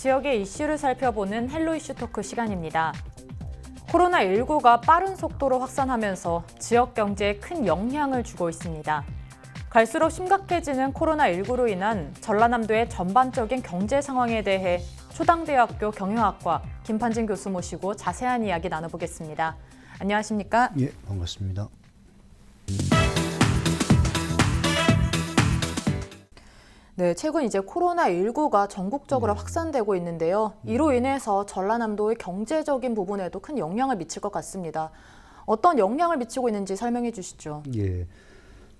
지역의 이슈를 살펴보는 헬로 이슈 토크 시간입니다. 코로나19가 빠른 속도로 확산하면서 지역 경제에 큰 영향을 주고 있습니다. 갈수록 심각해지는 코로나19로 인한 전라남도의 전반적인 경제 상황에 대해 초당대학교 경영학과 김판진 교수 모시고 자세한 이야기 나눠보겠습니다. 안녕하십니까? 예, 반갑습니다. 네, 최근 이제 코로나19가 전국적으로 확산되고 있는데요. 이로 인해서 전라남도의 경제적인 부분에도 큰 영향을 미칠 것 같습니다. 어떤 영향을 미치고 있는지 설명해 주시죠. 예,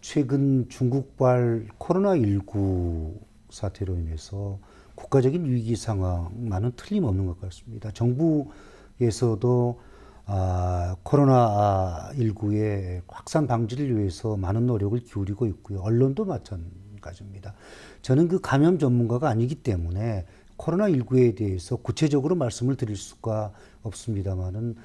최근 중국발 코로나19 사태로 인해서 국가적인 위기 상황만은 틀림없는 것 같습니다. 정부에서도 아, 코로나19의 확산 방지를 위해서 많은 노력을 기울이고 있고요. 언론도 마찬가지입니다. 저는 그 감염 전문가가 아니기 때문에 코로나19에 대해서 구체적으로 말씀을 드릴 수가 없습니다만은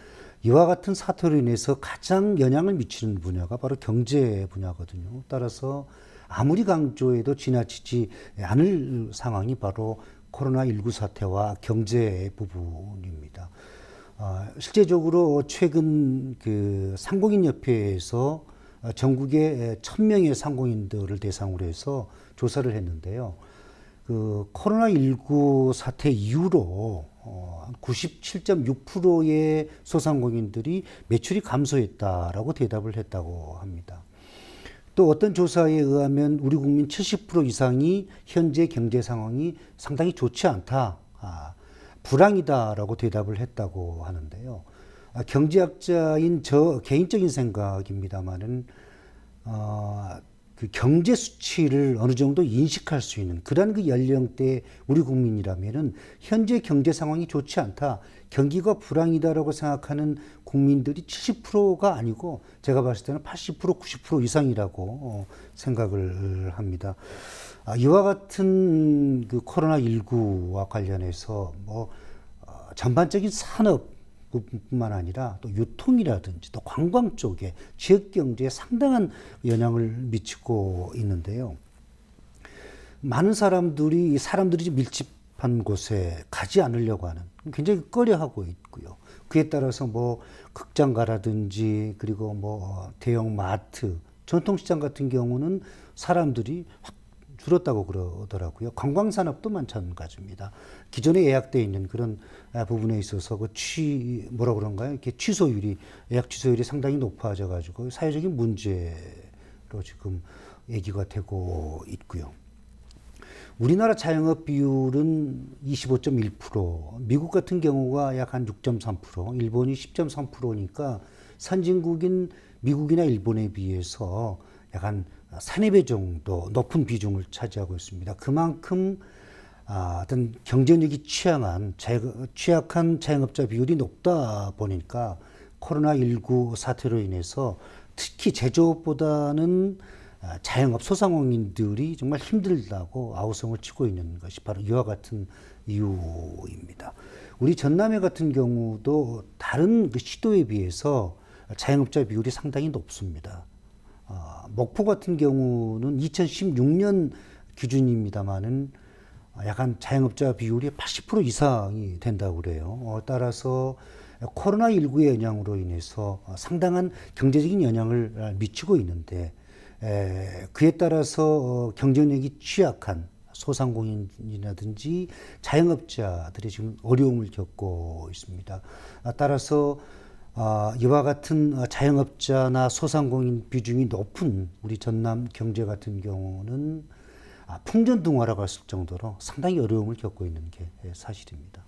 이와 같은 사태로 인해서 가장 영향을 미치는 분야가 바로 경제 분야거든요. 따라서 아무리 강조해도 지나치지 않을 상황이 바로 코로나19 사태와 경제 부분입니다. 아, 실제적으로 최근 그 상공인협회에서 전국의 천명의 상공인들을 대상으로 해서 조사를 했는데요. 그 코로나19 사태 이후로 어, 97.6%의 소상공인들이 매출이 감소했다라고 대답을 했다고 합니다. 또 어떤 조사에 의하면 우리 국민 70% 이상이 현재 경제 상황이 상당히 좋지 않다, 아, 불황이다라고 대답을 했다고 하는데요. 아, 경제학자인 저 개인적인 생각입니다만은 어, 그 경제 수치를 어느 정도 인식할 수 있는 그런 그 연령대 우리 국민이라면은 현재 경제 상황이 좋지 않다, 경기가 불황이다라고 생각하는 국민들이 70%가 아니고 제가 봤을 때는 80% 90% 이상이라고 어, 생각을 합니다. 아, 이와 같은 그 코로나 19와 관련해서 뭐 어, 전반적인 산업 뿐만 아니라 또 유통이라든지 또 관광 쪽에 지역 경제에 상당한 영향을 미치고 있는데요. 많은 사람들이 사람들이 밀집한 곳에 가지 않으려고 하는 굉장히 꺼려하고 있고요. 그에 따라서 뭐 극장가라든지 그리고 뭐 대형 마트, 전통시장 같은 경우는 사람들이 확 줄었다고 그러더라고요. 관광산업도 마찬가지입니다. 기존에 예약돼 있는 그런 부분에 있어서 그 취, 뭐라 그런가요? 이렇게 취소율이, 예약 취소율이 상당히 높아져 가지고 사회적인 문제로 지금 얘기가 되고 있고요. 우리나라 자영업 비율은 25.1%, 미국 같은 경우가 약 한 6.3%, 일본이 10.3%니까 선진국인 미국이나 일본에 비해서 약한 3, 4배 정도 높은 비중을 차지하고 있습니다. 그만큼 아, 어떤 경쟁력이 취약한, 취약한 자영업자 비율이 높다 보니까 코로나19 사태로 인해서 특히 제조업보다는 아, 자영업 소상공인들이 정말 힘들다고 아우성을 치고 있는 것이 바로 이와 같은 이유입니다. 우리 전남해 같은 경우도 다른 그 시도에 비해서 자영업자 비율이 상당히 높습니다. 어, 목포 같은 경우는 2016년 기준입니다만은 약간 자영업자 비율이 80% 이상이 된다고 그래요. 어, 따라서 코로나19의 영향으로 인해서 상당한 경제적인 영향을 미치고 있는데 에, 그에 따라서 어, 경쟁력이 취약한 소상공인이라든지 자영업자들이 지금 어려움을 겪고 있습니다. 아, 따라서 어, 이와 같은 자영업자나 소상공인 비중이 높은 우리 전남 경제 같은 경우는 아, 풍전등화라고 할 정도로 상당히 어려움을 겪고 있는 게 사실입니다.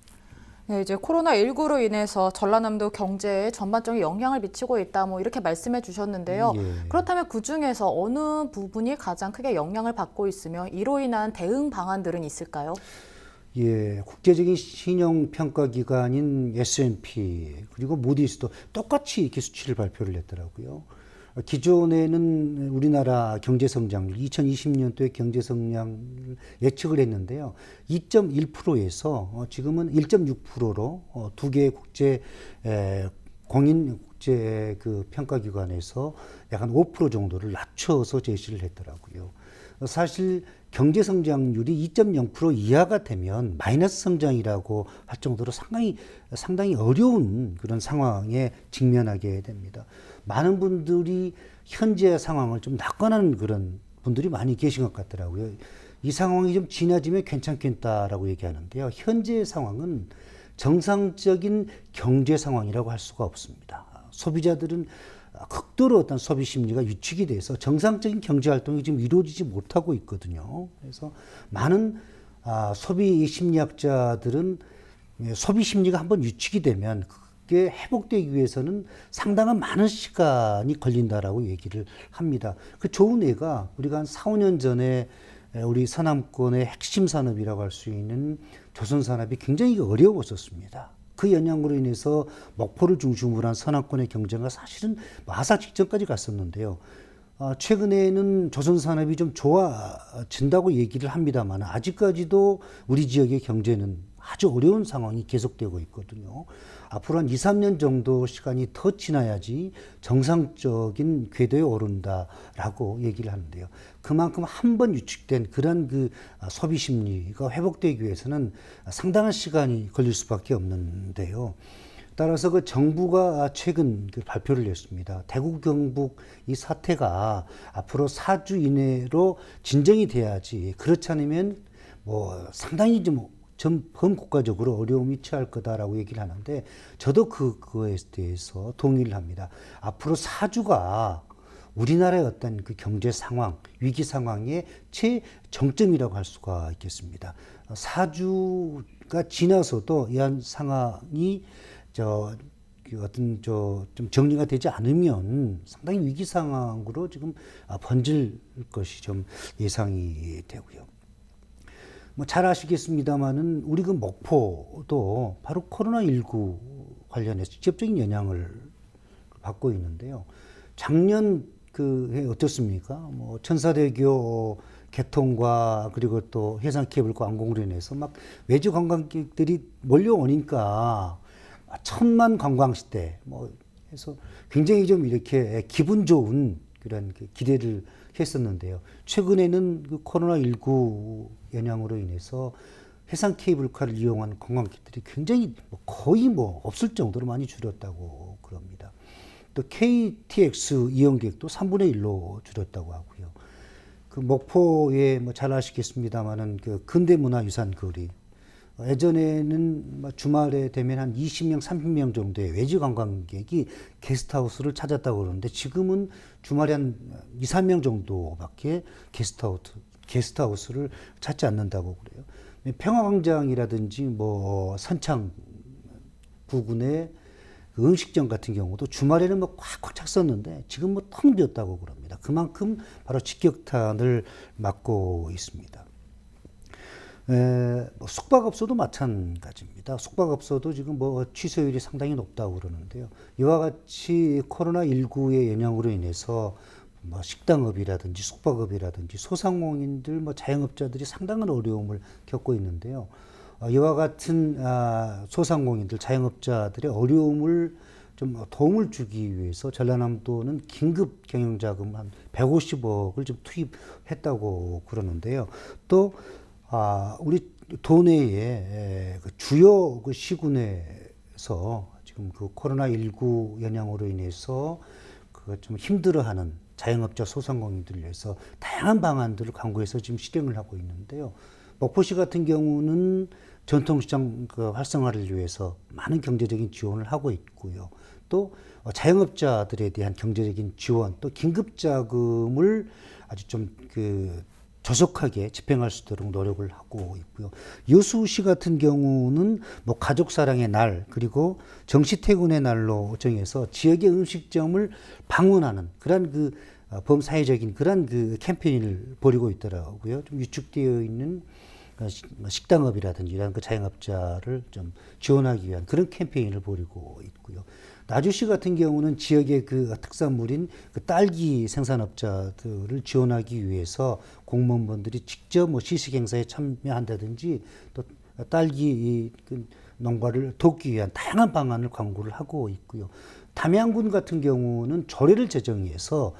네, 이제 코로나19로 인해서 전라남도 경제에 전반적인 영향을 미치고 있다, 뭐 이렇게 말씀해 주셨는데요. 예. 그렇다면 그 중에서 어느 부분이 가장 크게 영향을 받고 있으며 이로 인한 대응 방안들은 있을까요? 예, 국제적인 신용 평가 기관인 S&P 그리고 무디스도 똑같이 이렇게 수치를 발표를 했더라고요. 기존에는 우리나라 경제 성장률 2020년도에 경제 성장을 예측을 했는데요. 2.1%에서 어, 지금은 1.6%로 어, 두 개의 국제 공인 국제 그 평가 기관에서 약 한 5% 정도를 낮춰서 제시를 했더라고요. 사실 경제 성장률이 2.0% 이하가 되면 마이너스 성장이라고 할 정도로 상당히 상당히 어려운 그런 상황에 직면하게 됩니다. 많은 분들이 현재 상황을 좀 낙관하는 그런 분들이 많이 계신 것 같더라고요. 이 상황이 좀 지나지면 괜찮겠다라고 얘기하는데요. 현재 상황은 정상적인 경제 상황이라고 할 수가 없습니다. 소비자들은 극도로 어떤 소비 심리가 위축이 돼서 정상적인 경제 활동이 지금 이루어지지 못하고 있거든요. 그래서 많은 아, 소비 심리학자들은 예, 소비 심리가 한번 위축이 되면 그게 회복되기 위해서는 상당한 많은 시간이 걸린다라고 얘기를 합니다. 그 좋은 예가 우리가 한 4, 5년 전에 에, 우리 서남권의 핵심 산업이라고 할 수 있는 조선 산업이 굉장히 어려웠었습니다. 그 영향으로 인해서 목포를 중심으로 한 서남권의 경제가 사실은 마사 직전까지 갔었는데요. 아, 최근에는 조선 산업이 좀 좋아진다고 얘기를 합니다만 아직까지도 우리 지역의 경제는 아주 어려운 상황이 계속되고 있거든요. 앞으로 한 2, 3년 정도 시간이 더 지나야지 정상적인 궤도에 오른다라고 얘기를 하는데요. 그만큼 한 번 유축된 그런 그 아, 소비 심리가 회복되기 위해서는 상당한 시간이 걸릴 수밖에 없는데요. 따라서 그 정부가 최근 그 발표를 냈습니다. 대구 경북 이 사태가 앞으로 4주 이내로 진정이 돼야지 그렇지 않으면 뭐 상당히 좀 전 범 국가적으로 어려움이 처할 거다라고 얘기를 하는데 저도 그, 그거에 대해서 동의를 합니다. 앞으로 4주가 우리나라의 어떤 그 경제 상황, 위기 상황의 최정점이라고 할 수가 있겠습니다. 4주가 지나서도 이한 상황이 저, 그 어떤 저 좀 정리가 되지 않으면 상당히 위기 상황으로 지금 아, 번질 것이 좀 예상이 되고요. 뭐 잘 아시겠습니다만은 우리 그 목포도 바로 코로나19 관련해서 직접적인 영향을 받고 있는데요. 작년 그해 어떻습니까? 뭐 천사대교 개통과 그리고 또 해상 케이블과 완공으로 인해서 막 외주 관광객들이 몰려오니까 천만 관광 시대 뭐 해서 굉장히 좀 이렇게 기분 좋은 그런 그 기대를 했었는데요. 최근에는 그 코로나 19 영향으로 인해서 해상 케이블카를 이용한 관광객들이 굉장히 뭐 거의 뭐 없을 정도로 많이 줄었다고 그럽니다. 또 KTX 이용객도 3분의 1로 줄었다고 하고요. 그 목포에 뭐 잘 아시겠습니다만은 그 근대문화유산 거리 예전에는 뭐 주말에 되면 한 20명, 30명 정도의 외지 관광객이 게스트하우스를 찾았다고 그러는데 지금은 주말에 한 2, 3명 정도밖에 게스트하우스, 게스트하우스를 찾지 않는다고 그래요. 평화광장이라든지 뭐 선창 부근의 그 음식점 같은 경우도 주말에는 뭐 꽉꽉 찼었는데 지금 뭐 텅 비었다고 그럽니다. 그만큼 바로 직격탄을 맞고 있습니다. 에, 뭐 숙박업소도 마찬가지입니다. 숙박업소도 지금 뭐 취소율이 상당히 높다고 그러는데요. 이와 같이 코로나19의 영향으로 인해서 뭐 식당업이라든지 숙박업이라든지 소상공인들 뭐 자영업자들이 상당한 어려움을 겪고 있는데요. 어, 이와 같은 아, 소상공인들 자영업자들의 어려움을 좀 도움을 주기 위해서 전라남도는 긴급 경영자금 한 150억을 좀 투입했다고 그러는데요. 또 아, 우리 도내에 그 주요 그 시군에서 지금 그 코로나 19 영향으로 인해서 그 좀 힘들어하는 자영업자 소상공인들을 위해서 다양한 방안들을 강구해서 지금 실행을 하고 있는데요. 목포시 같은 경우는 전통시장 그 활성화를 위해서 많은 경제적인 지원을 하고 있고요. 또 자영업자들에 대한 경제적인 지원, 또 긴급자금을 아주 좀그 조속하게 집행할 수 있도록 노력을 하고 있고요. 여수시 같은 경우는 뭐 가족 사랑의 날 그리고 정시 퇴근의 날로 정해서 지역의 음식점을 방문하는 그런 그 어, 범사회적인 그런 그 캠페인을 벌이고 있더라고요. 좀 위축되어 있는 어, 뭐 식당업이라든지 이런 그 자영업자를 좀 지원하기 위한 그런 캠페인을 벌이고 있고요. 나주시 같은 경우는 지역의 그 특산물인 그 딸기 생산업자들을 지원하기 위해서 공무원분들이 직접 뭐 시식 행사에 참여한다든지 또 딸기 그 농가를 돕기 위한 다양한 방안을 광고를 하고 있고요. 담양군 같은 경우는 조례를 제정해서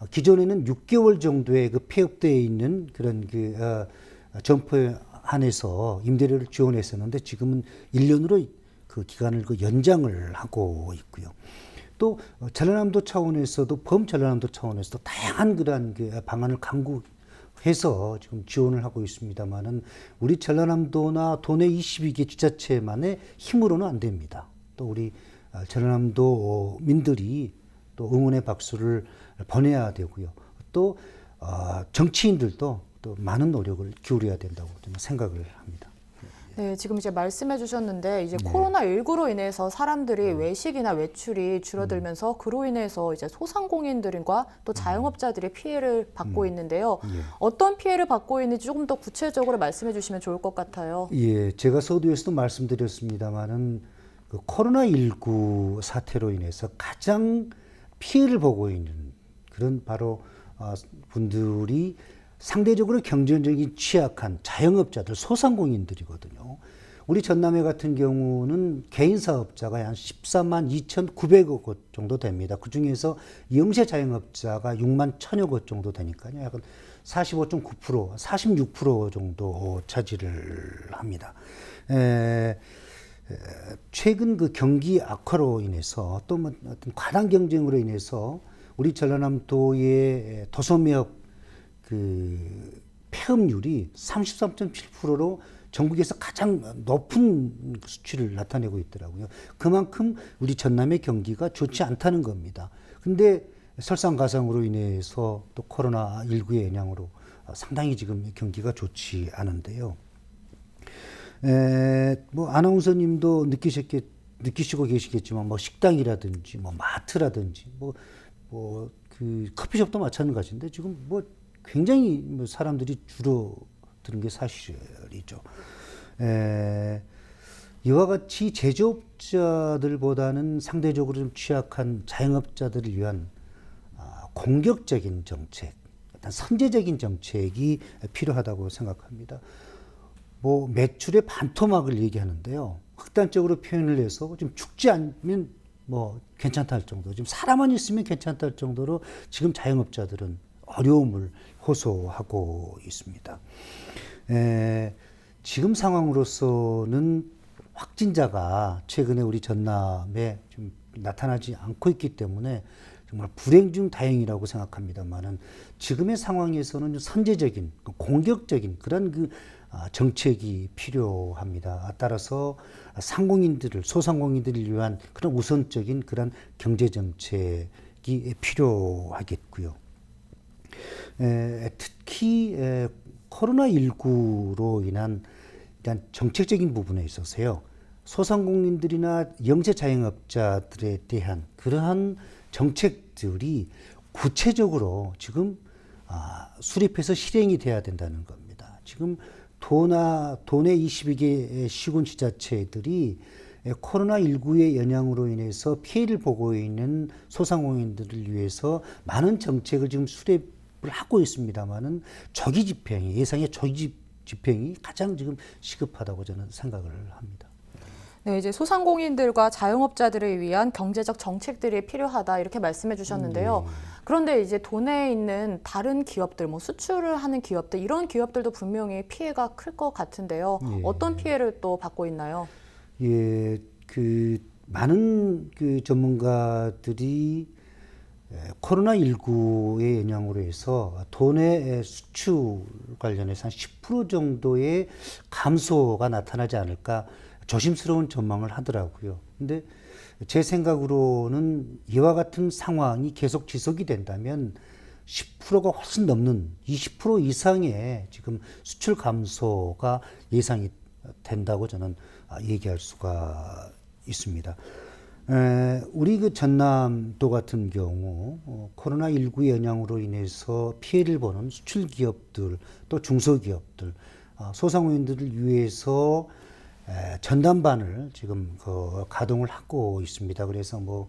어, 기존에는 6개월 정도의 그 폐업되어 있는 그런 그 어, 점포에 한해서 임대료를 지원했었는데 지금은 1년으로 그 기간을 그 연장을 하고 있고요. 또 어, 전라남도 차원에서도 범전라남도 차원에서도 다양한 그러한 그 방안을 강구해서 지금 지원을 하고 있습니다만은 우리 전라남도나 도내 22개 지자체만의 힘으로는 안 됩니다. 또 우리 어, 전라남도 민들이 또 응원의 박수를 보내야 되고요. 또 어, 정치인들도 또 많은 노력을 기울여야 된다고 저는 생각을 합니다. 네, 지금 이제 말씀해 주셨는데 이제 네. 코로나 19로 인해서 사람들이 음. 외식이나 외출이 줄어들면서 그로 인해서 이제 소상공인들과 또 자영업자들이 피해를 받고 있는데요. 음. 예. 어떤 피해를 받고 있는지 조금 더 구체적으로 말씀해 주시면 좋을 것 같아요. 예, 제가 서두에서도 말씀드렸습니다만은 그 코로나 19 사태로 인해서 가장 피해를 보고 있는 그런 바로 어, 분들이 상대적으로 경쟁적인 취약한 자영업자들, 소상공인들이거든요. 우리 전남회 같은 경우는 개인 사업자가 한 14만 2,900억 곳 정도 됩니다. 그 중에서 영세 자영업자가 6만 1,000여 곳 정도 되니까요. 약간 45.9%, 46% 정도 차지를 합니다. 에, 에, 최근 그 경기 악화로 인해서 또 뭐 어떤 과당 경쟁으로 인해서 우리 전라남도의 도소매업 그 폐업률이 33.7%로 전국에서 가장 높은 수치를 나타내고 있더라고요. 그만큼 우리 전남의 경기가 좋지 않다는 겁니다. 근데 설상가상으로 인해서 또 코로나19의 영향으로 상당히 지금 경기가 좋지 않은데요. 에, 뭐 아나운서님도 느끼셨겠 느끼시고 계시겠지만 뭐 식당이라든지 뭐 마트라든지 뭐뭐그 커피숍도 마찬가지인데 지금 뭐 굉장히 뭐 사람들이 줄어드는 게 사실이죠. 에, 이와 같이 제조업자들보다는 상대적으로 좀 취약한 자영업자들을 위한 아, 공격적인 정책, 어떤 선제적인 정책이 필요하다고 생각합니다. 뭐 매출의 반토막을 얘기하는데요. 극단적으로 표현을 해서 좀 죽지 않으면 뭐 괜찮다 할 정도, 지금 사람만 있으면 괜찮다 할 정도로 지금 자영업자들은 어려움을 호소하고 있습니다. 에, 지금 상황으로서는 확진자가 최근에 우리 전남에 좀 나타나지 않고 있기 때문에 정말 불행 중 다행이라고 생각합니다만은 지금의 상황에서는 좀 선제적인 공격적인 그런 그 아, 정책이 필요합니다. 따라서 상공인들을 소상공인들을 위한 그런 우선적인 그런 경제 정책이 필요하겠고요. 에, 특히 에, 코로나19로 인한 일단 정책적인 부분에 있어서요. 소상공인들이나 영세 자영업자들에 대한 그러한 정책들이 구체적으로 지금 아, 수립해서 실행이 돼야 된다는 겁니다. 지금 도나 도내 22개 시군 지자체들이 코로나19의 영향으로 인해서 피해를 보고 있는 소상공인들을 위해서 많은 정책을 지금 수립을 하고 있습니다만은 조기 집행이 예상의 조기 집행이 가장 지금 시급하다고 저는 생각을 합니다. 네, 이제 소상공인들과 자영업자들을 위한 경제적 정책들이 필요하다 이렇게 말씀해 주셨는데요. 그런데 이제 도내에 있는 다른 기업들, 뭐 수출을 하는 기업들 이런 기업들도 분명히 피해가 클 것 같은데요. 예. 어떤 피해를 또 받고 있나요? 예, 그 많은 그 전문가들이 코로나19의 영향으로 해서 도내 수출 관련해서 한 10% 정도의 감소가 나타나지 않을까 조심스러운 전망을 하더라고요. 근데 제 생각으로는 이와 같은 상황이 계속 지속이 된다면 10%가 훨씬 넘는 20% 이상의 지금 수출 감소가 예상이 된다고 저는 아, 얘기할 수가 있습니다. 에, 우리 그 전남도 같은 경우 어, 코로나 19 영향으로 인해서 피해를 보는 수출 기업들 또 중소기업들 아, 소상공인들을 위해서 에, 전담반을 지금 그 가동을 하고 있습니다. 그래서 뭐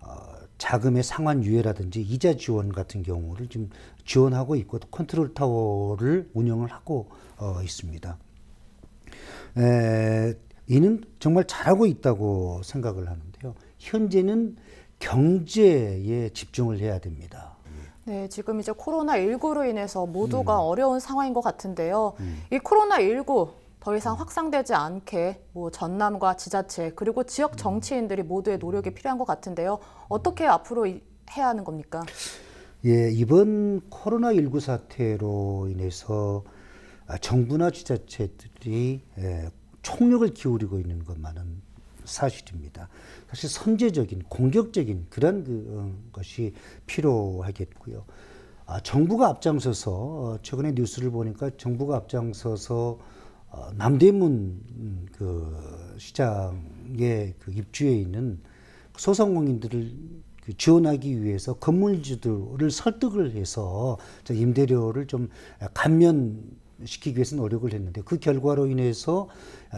어, 자금의 상환 유예라든지 이자 지원 같은 경우를 지금 지원하고 있고 또 컨트롤 타워를 운영을 하고 어, 있습니다. 에, 이는 정말 잘하고 있다고 생각을 하는데요. 현재는 경제에 집중을 해야 됩니다. 네, 지금 이제 코로나19로 인해서 모두가 어려운 상황인 것 같은데요. 음. 이 코로나19 더 이상 확산되지 않게 뭐 전남과 지자체 그리고 지역 정치인들이 모두의 노력이 필요한 것 같은데요. 어떻게 앞으로 이- 해야 하는 겁니까? 예, 이번 코로나19 사태로 인해서 아, 정부나 지자체들이 예, 총력을 기울이고 있는 것만은 사실입니다. 사실 선제적인 공격적인 그런 그 어, 것이 필요하겠고요. 아, 정부가 앞장서서 어, 최근에 뉴스를 보니까 정부가 앞장서서 어, 남대문 음, 그 시장의 그 입주해 있는 소상공인들을 그 지원하기 위해서 건물주들을 설득을 해서 저 임대료를 좀 감면 시키기 위해서 노력을 했는데 그 결과로 인해서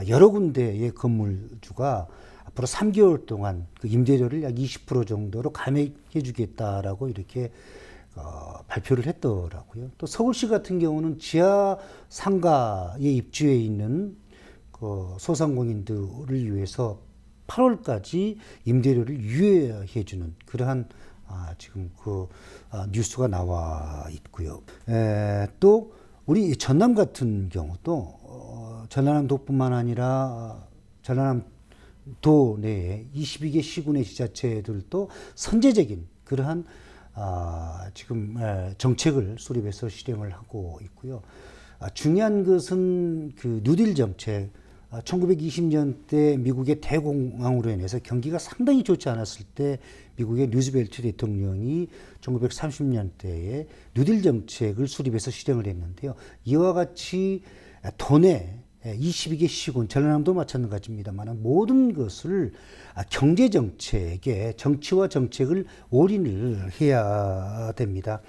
여러 군데의 건물주가 앞으로 3개월 동안 그 임대료를 약 20% 정도로 감액해 주겠다라고 이렇게 어, 발표를 했더라고요. 또 서울시 같은 경우는 지하 상가에 입주해 있는 그 소상공인들을 위해서 8월까지 임대료를 유예해 주는 그러한 아, 지금 그 아, 뉴스가 나와 있고요. 에, 또 우리 전남 같은 경우도 어, 전라남도뿐만 아니라 전라남도 내에 22개 시군의 지자체들도 선제적인 그러한 아, 지금 에, 정책을 수립해서 실행을 하고 있고요. 아, 중요한 것은 그 뉴딜 정책. 아, 1920년대 미국의 대공황으로 인해서 경기가 상당히 좋지 않았을 때 미국의 루즈벨트 대통령이 1930년대에 뉴딜 정책을 수립해서 실행을 했는데요. 이와 같이 도내 22개 시군, 전라남도 마찬가지입니다만 모든 것을 아, 경제 정책에 정치와 정책을 올인을 해야 됩니다.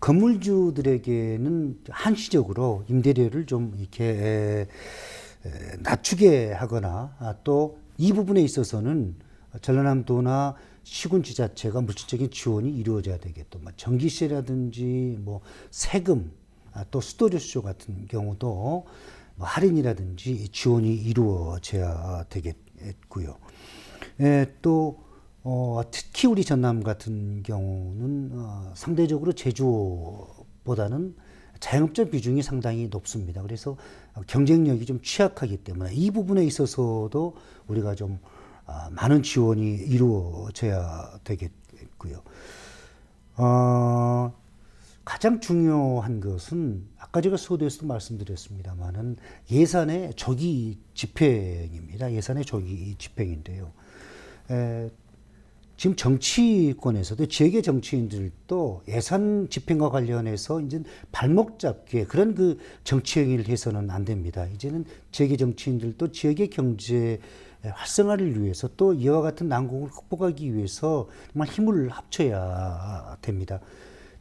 건물주들에게는 한시적으로 임대료를 좀 이렇게 낮추게 하거나 아, 또이 부분에 있어서는 전라남도나 시군 지자체가 물질적인 지원이 이루어져야 되겠고, 뭐 전기세라든지 뭐 세금, 아, 또 수도조수 같은 경우도 뭐 할인이라든지 지원이 이루어져야 되겠고요. 에, 또 어, 특히 우리 전남 같은 경우는 어, 상대적으로 제주보다는 자영업자 비중이 상당히 높습니다. 그래서 경쟁력이 좀 취약하기 때문에 이 부분에 있어서도 우리가 좀 아, 많은 지원이 이루어져야 되겠고요. 어, 가장 중요한 것은 아까 제가 소도에서도 말씀드렸습니다만은 예산의 조기 집행입니다. 예산의 조기 집행인데요. 에, 지금 정치권에서도 지역의 정치인들도 예산 집행과 관련해서 이제 발목 잡기에 그런 그 정치 행위를 해서는 안 됩니다. 이제는 지역의 정치인들도 지역의 경제 활성화를 위해서 또 이와 같은 난국을 극복하기 위해서 정말 힘을 합쳐야 됩니다.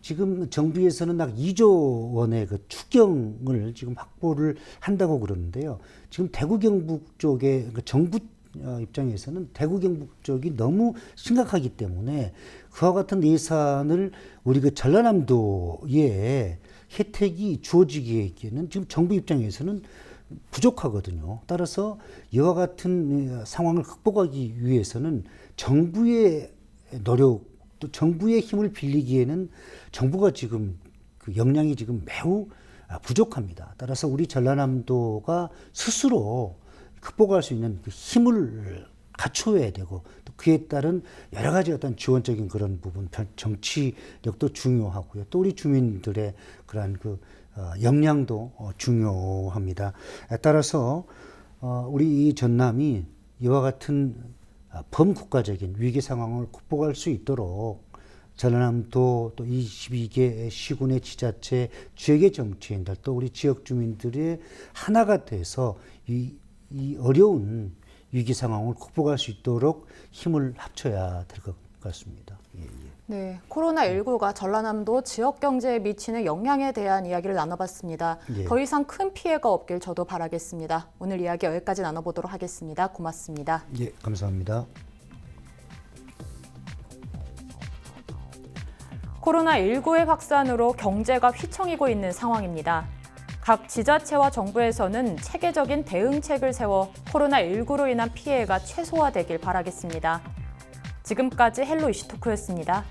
지금 정부에서는 약 2조 원의 그 추경을 지금 확보를 한다고 그러는데요. 지금 대구 경북 쪽에 그 정부 어, 입장에서는 대구 경북 쪽이 너무 심각하기 때문에 그와 같은 예산을 우리 그 전라남도에 혜택이 주어지기에는 지금 정부 입장에서는 부족하거든요. 따라서 이와 같은 어, 상황을 극복하기 위해서는 정부의 노력 또 정부의 힘을 빌리기에는 정부가 지금 그 역량이 지금 매우 아, 부족합니다. 따라서 우리 전라남도가 스스로 극복할 수 있는 그 힘을 갖춰야 되고 또 그에 따른 여러 가지 어떤 지원적인 그런 부분 편- 정치력도 중요하고요. 또 우리 주민들의 그러한 그 어, 역량도 어, 중요합니다. 따라서 어, 우리 이 전남이 이와 같은 아, 범국가적인 위기 상황을 극복할 수 있도록 전라남도 또 22개 시군의 지자체, 지역의 정치인들 또 우리 지역 주민들의 하나가 돼서 이, 이 어려운 위기 상황을 극복할 수 있도록 힘을 합쳐야 될 것 같습니다. 예, 예. 네, 코로나19가 전라남도 지역 경제에 미치는 영향에 대한 이야기를 나눠봤습니다. 예. 더 이상 큰 피해가 없길 저도 바라겠습니다. 오늘 이야기 여기까지 나눠보도록 하겠습니다. 고맙습니다. 예, 감사합니다. 코로나19의 확산으로 경제가 휘청이고 있는 상황입니다. 각 지자체와 정부에서는 체계적인 대응책을 세워 코로나19로 인한 피해가 최소화되길 바라겠습니다. 지금까지 헬로 이슈토크였습니다.